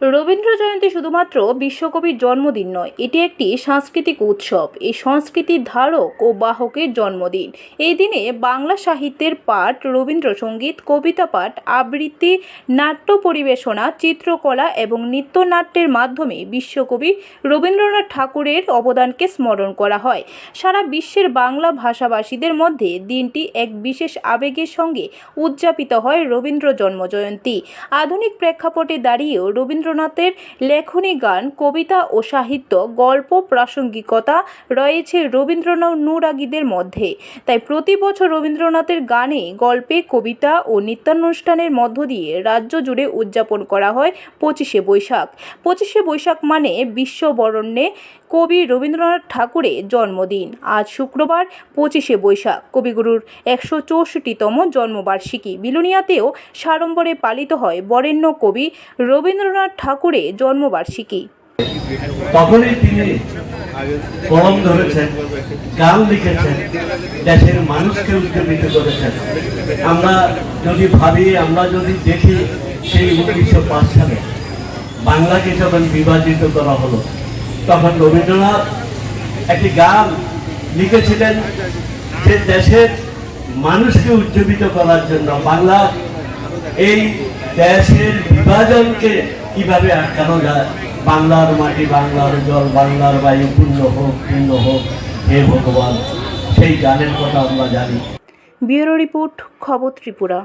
রবীন্দ্র জয়ন্তী শুধুমাত্র বিশ্বকবির জন্মদিন নয়, এটি একটি সাংস্কৃতিক উৎসব। এই সংস্কৃতির ধারক ও বাহকের জন্মদিন। এই দিনে বাংলা সাহিত্যের পাঠ, রবীন্দ্রসঙ্গীত, কবিতা পাঠ, আবৃত্তি, নাট্য পরিবেশনা, চিত্রকলা এবং নৃত্যনাট্যের মাধ্যমে বিশ্বকবি রবীন্দ্রনাথ ঠাকুরের অবদানকে স্মরণ করা হয়। সারা বিশ্বের বাংলা ভাষাভাষীদের মধ্যে দিনটি এক বিশেষ আবেগের সঙ্গে উদযাপিত হয় রবীন্দ্র জন্মজয়ন্তী। আধুনিক প্রেক্ষাপটে দাঁড়িয়েও রবীন্দ্রনাথের লেখনী গান, কবিতা ও সাহিত্য, গল্প, প্রাসঙ্গিকতা রয়েছে রবীন্দ্রনাথ অনুরাগীদের মধ্যে। তাই প্রতি বছর রবীন্দ্রনাথের গানে গল্পে, কবিতা ও নিত্যানুষ্ঠানের মধ্য দিয়ে রাজ্য জুড়ে উদযাপন করা হয় পঁচিশে বৈশাখ। পঁচিশে বৈশাখ মানে বিশ্ববরণ্যে কবি রবীন্দ্রনাথ ঠাকুরের জন্মদিন। আজ শুক্রবার পঁচিশে বৈশাখ। কবিগুরুর একশো চৌষট্টিতম জন্মবার্ষিকী। বিলুনিয়াতেও সাড়ম্বরে পালিত হয় বরেণ্য কবি রবীন্দ্রনাথ ঠাকুরের জন্মবার্ষিকী। তখনই তিনি কলম ধরেছেন, গান লিখেছেন, দেশের মানুষকে উদ্যোগিত করেছেন। আমরা যদি ভাবি, আমরা যদি দেখি সেই উনিশশো পাঁচ সালে বাংলাকে যখন বিভাজিত করা হলো, তখন রবীন্দ্রনাথ একটি গান লিখেছিলেন যে দেশের মানুষকে উজ্জীবিত করার জন্য, বাংলা এই দেশের বিভাজনকে কীভাবে আটকানো যায়? বাংলার মাটি, বাংলার জল, বাংলার বায়ু পূর্ণ হোক পূর্ণ হোক, হে ভগবান, সেই গানের কথা আমরা জানি। ব্যুরো রিপোর্ট, খবর ত্রিপুরা।